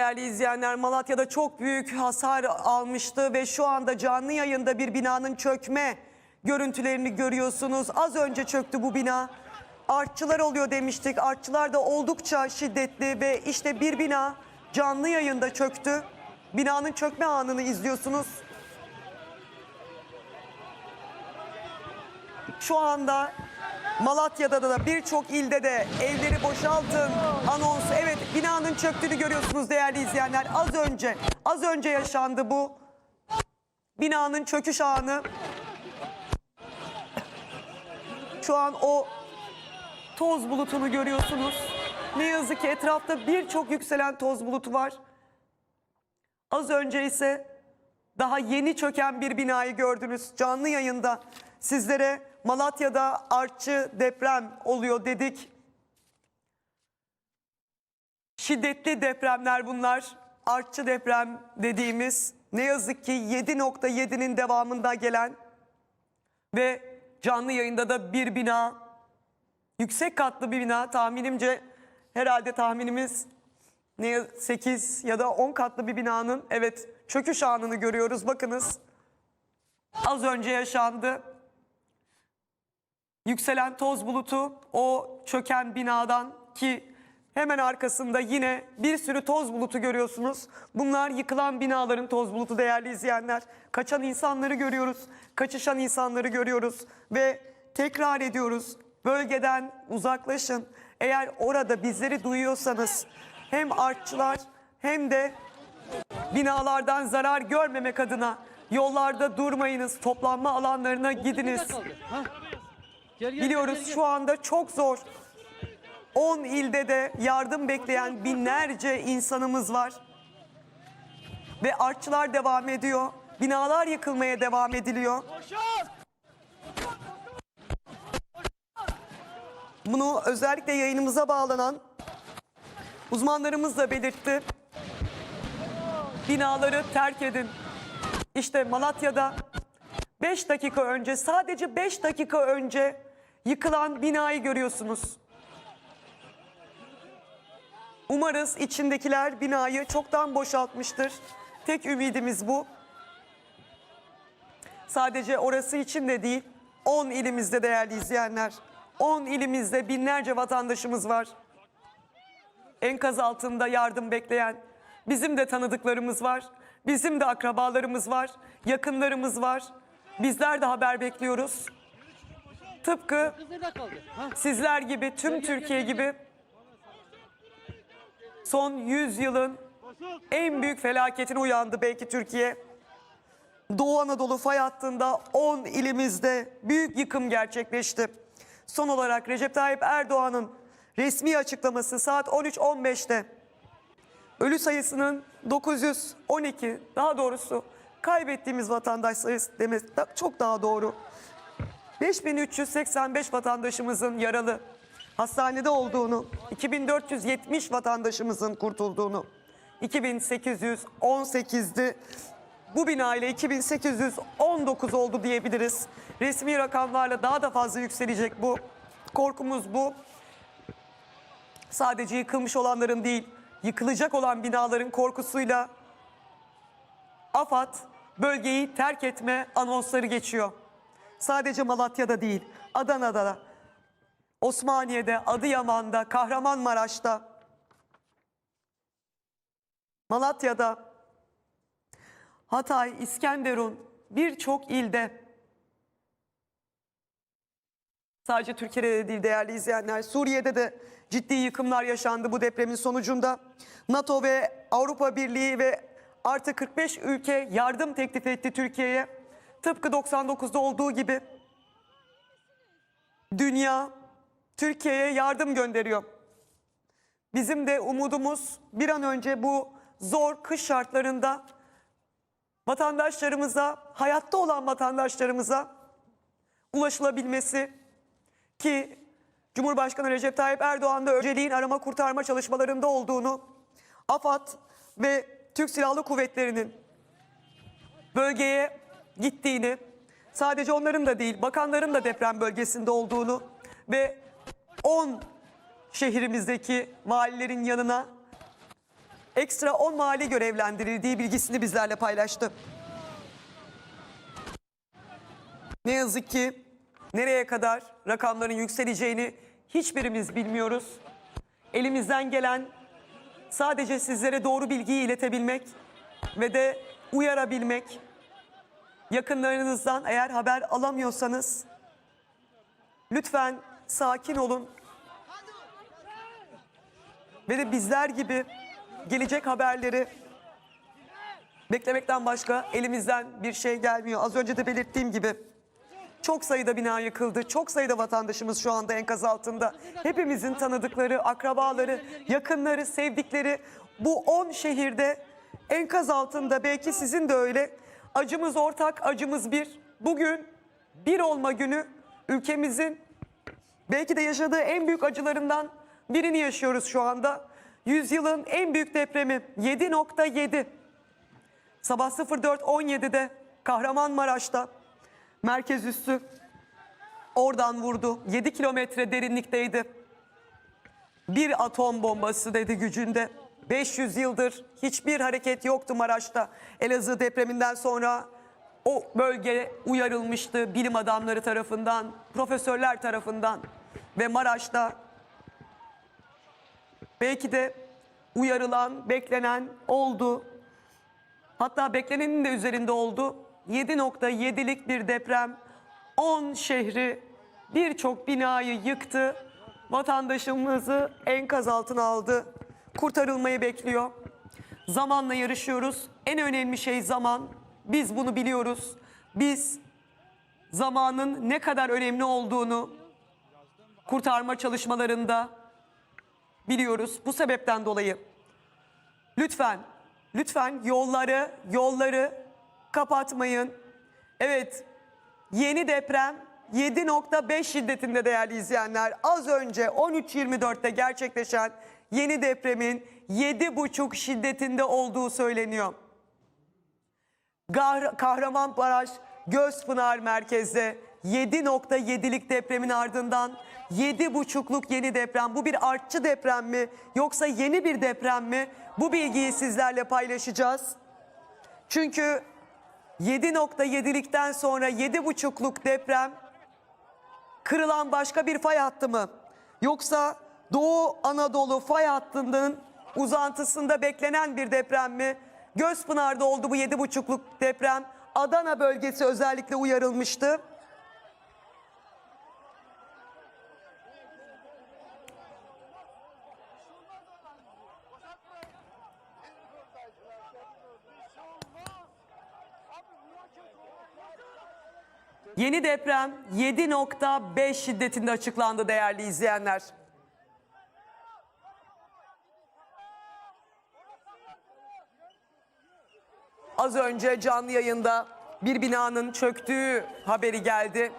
Değerli izleyenler Malatya'da çok büyük hasar almıştı ve şu anda canlı yayında bir binanın çökme görüntülerini görüyorsunuz. Az önce çöktü bu bina. Artçılar oluyor demiştik. Artçılar da oldukça şiddetli ve işte bir bina canlı yayında çöktü. Binanın çökme anını izliyorsunuz. Şu anda Malatya'da da birçok ilde de evleri boşaltın anonsu. Evet binanın çöktüğünü görüyorsunuz değerli izleyenler. Az önce, az önce yaşandı bu. Binanın çöküş anı. Şu an o toz bulutunu görüyorsunuz. Ne yazık ki etrafta birçok yükselen toz bulutu var. Az önce ise daha yeni çöken bir binayı gördünüz canlı yayında. Sizlere Malatya'da artçı deprem oluyor dedik. Şiddetli depremler bunlar. Artçı deprem dediğimiz ne yazık ki 7.7'nin devamında gelen ve canlı yayında da bir bina yüksek katlı bir bina tahminimce herhalde tahminimiz ne 8 ya da 10 katlı bir binanın evet çöküş anını görüyoruz bakınız. Az önce yaşandı. Yükselen toz bulutu o çöken binadan ki hemen arkasında yine bir sürü toz bulutu görüyorsunuz. Bunlar yıkılan binaların toz bulutu değerli izleyenler. Kaçan insanları görüyoruz, kaçışan insanları görüyoruz ve tekrar ediyoruz. Bölgeden uzaklaşın. Eğer orada bizleri duyuyorsanız hem artçılar hem de binalardan zarar görmemek adına yollarda durmayınız. Toplanma alanlarına gidiniz. Gel, gel, Biliyoruz gel, gel. şu anda çok zor. 10 ilde de yardım bekleyen binlerce insanımız var. Ve artçılar devam ediyor. Binalar yıkılmaya devam ediliyor. Bunu özellikle yayınımıza bağlanan uzmanlarımız da belirtti. Binaları terk edin. İşte Malatya'da 5 dakika önce sadece 5 dakika önce yıkılan binayı görüyorsunuz. Umarız içindekiler binayı çoktan boşaltmıştır. Tek ümidimiz bu. Sadece orası için de değil, 10 ilimizde değerli izleyenler. 10 ilimizde binlerce vatandaşımız var. Enkaz altında yardım bekleyen bizim de tanıdıklarımız var. Bizim de akrabalarımız var, yakınlarımız var. Bizler de haber bekliyoruz. Tıpkı sizler gibi, tüm Türkiye gibi son 100 yılın en büyük felaketine uyandı belki Türkiye. Doğu Anadolu fay hattında 10 ilimizde büyük yıkım gerçekleşti. Son olarak Recep Tayyip Erdoğan'ın resmi açıklaması saat 13.15'te ölü sayısının 912 daha doğrusu kaybettiğimiz vatandaş sayısı demek çok daha doğru. 5385 vatandaşımızın yaralı hastanede olduğunu, 2470 vatandaşımızın kurtulduğunu, 2818'di. Bu bina ile 2819 oldu diyebiliriz. Resmi rakamlarla daha da fazla yükselecek bu. Korkumuz bu. Sadece yıkılmış olanların değil, yıkılacak olan binaların korkusuyla AFAD bölgeyi terk etme anonsları geçiyor. Sadece Malatya'da değil, Adana'da da, Osmaniye'de, Adıyaman'da, Kahramanmaraş'ta, Malatya'da, Hatay, İskenderun birçok ilde Sadece Türkiye'de de değil değerli izleyenler. Suriye'de de ciddi yıkımlar yaşandı bu depremin sonucunda. NATO ve Avrupa Birliği ve artı 45 ülke yardım teklif etti Türkiye'ye. Tıpkı 99'da olduğu gibi dünya Türkiye'ye yardım gönderiyor. Bizim de umudumuz bir an önce bu zor kış şartlarında vatandaşlarımıza, hayatta olan vatandaşlarımıza ulaşılabilmesi ki Cumhurbaşkanı Recep Tayyip Erdoğan da önceliğin arama kurtarma çalışmalarında olduğunu, AFAD ve Türk Silahlı Kuvvetleri'nin bölgeye gittiğini, sadece onların da değil, bakanların da deprem bölgesinde olduğunu ve 10 şehrimizdeki valilerin yanına ekstra 10 mali görevlendirildiği bilgisini bizlerle paylaştı. Ne yazık ki nereye kadar rakamların yükseleceğini hiçbirimiz bilmiyoruz. Elimizden gelen sadece sizlere doğru bilgiyi iletebilmek ve de uyarabilmek. Yakınlarınızdan eğer haber alamıyorsanız lütfen sakin olun. Ve de bizler gibi gelecek haberleri beklemekten başka elimizden bir şey gelmiyor. Az önce de belirttiğim gibi çok sayıda bina yıkıldı. Çok sayıda vatandaşımız şu anda enkaz altında. Hepimizin tanıdıkları, akrabaları, yakınları, sevdikleri bu 10 şehirde enkaz altında. Belki sizin de öyle. Acımız ortak, acımız bir. Bugün bir olma günü ülkemizin belki de yaşadığı en büyük acılarından birini yaşıyoruz şu anda. Yüzyılın en büyük depremi 7.7. Sabah 04.17'de Kahramanmaraş'ta merkez üssü oradan vurdu. 7 kilometre derinlikteydi. Bir atom bombası dedi gücünde. 500 yıldır hiçbir hareket yoktu Maraş'ta. Elazığ depreminden sonra o bölge uyarılmıştı bilim adamları tarafından, profesörler tarafından ve Maraş'ta belki de uyarılan, beklenen oldu. Hatta beklenenin de üzerinde oldu. 7.7'lik bir deprem 10 şehri birçok binayı yıktı. Vatandaşımızı enkaz altına aldı. Kurtarılmayı bekliyor. Zamanla yarışıyoruz. En önemli şey zaman. Biz bunu biliyoruz. Biz zamanın ne kadar önemli olduğunu kurtarma çalışmalarında biliyoruz. Bu sebepten dolayı Lütfen, lütfen yolları, yolları kapatmayın. Evet, yeni deprem 7.5 şiddetinde değerli izleyenler. Az önce 13.24'te gerçekleşen yeni depremin 7.5 şiddetinde olduğu söyleniyor. Kahramanmaraş Gözpınar merkezde 7.7'lik depremin ardından 7.5'luk yeni deprem. Bu bir artçı deprem mi yoksa yeni bir deprem mi? Bu bilgiyi sizlerle paylaşacağız. Çünkü 7.7'likten sonra 7.5'luk deprem kırılan başka bir fay hattı mı? Yoksa Doğu Anadolu fay hattının uzantısında beklenen bir deprem mi? Gözpınar'da oldu bu 7.5'luk deprem. Adana bölgesi özellikle uyarılmıştı. Yeni deprem 7.5 şiddetinde açıklandı değerli izleyenler. Az önce canlı yayında bir binanın çöktüğü haberi geldi.